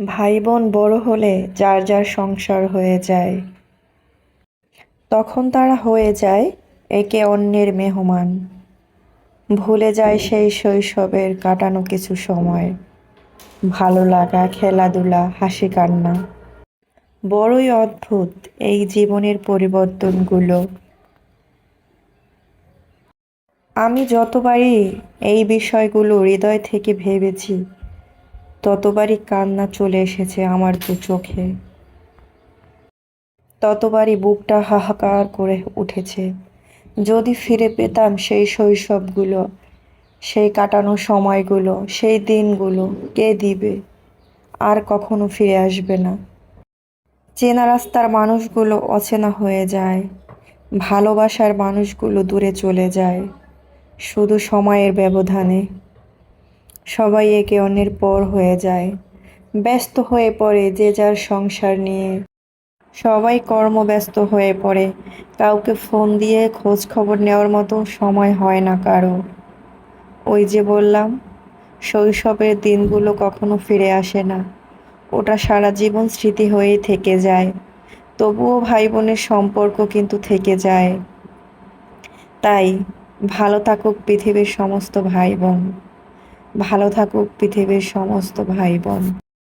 ভাই বোন বড় হলে যার যার সংসার হয়ে যায়। তখন তারা হয়ে যায় একে অন্যের মেহমান। ভুলে যায় সেই শৈশবের কাটানো কিছু সময়। ভালো লাগা, খেলাধুলা, হাসি কান্না। বড়ই অদ্ভুত এই জীবনের পরিবর্তনগুলো। আমি যতবারই এই বিষয়গুলো হৃদয় থেকে ভেবেছি ততবারই কান্না চলে এসেছে আমার দু চোখে। ততবারই বুকটা হাহাকার করে উঠেছে। যদি ফিরে পেতাম সেই শৈশবগুলো, সেই কাটানো সময়গুলো, সেই দিনগুলো কে দিবে? আর কখনো ফিরে আসবে না। চেনা রাস্তার মানুষগুলো অচেনা হয়ে যায়। ভালোবাসার মানুষগুলো দূরে চলে যায়। শুধু সময়ের ব্যবধানে। সবাই একে অন্যের পর হয়ে যায়। ব্যস্ত হয়ে পড়ে যে যার সংসার নিয়ে। সবাই কর্মব্যস্ত হয়ে পড়ে। কাউকে ফোন দিয়ে খোঁজ খবর নেওয়ার মতো সময় হয় না কারও। ওই যে বললাম, শৈশবের দিনগুলো কখনো ফিরে আসে না। ওটা সারা জীবন স্মৃতি হয়েই থেকে যায়। তবুও ভাই বোনের সম্পর্ক কিন্তু থেকে যায়। তাই ভালো থাকুক পৃথিবীর সমস্ত ভাই বোন ভালো থাকুক পৃথিবীর সমস্ত ভাই বোন।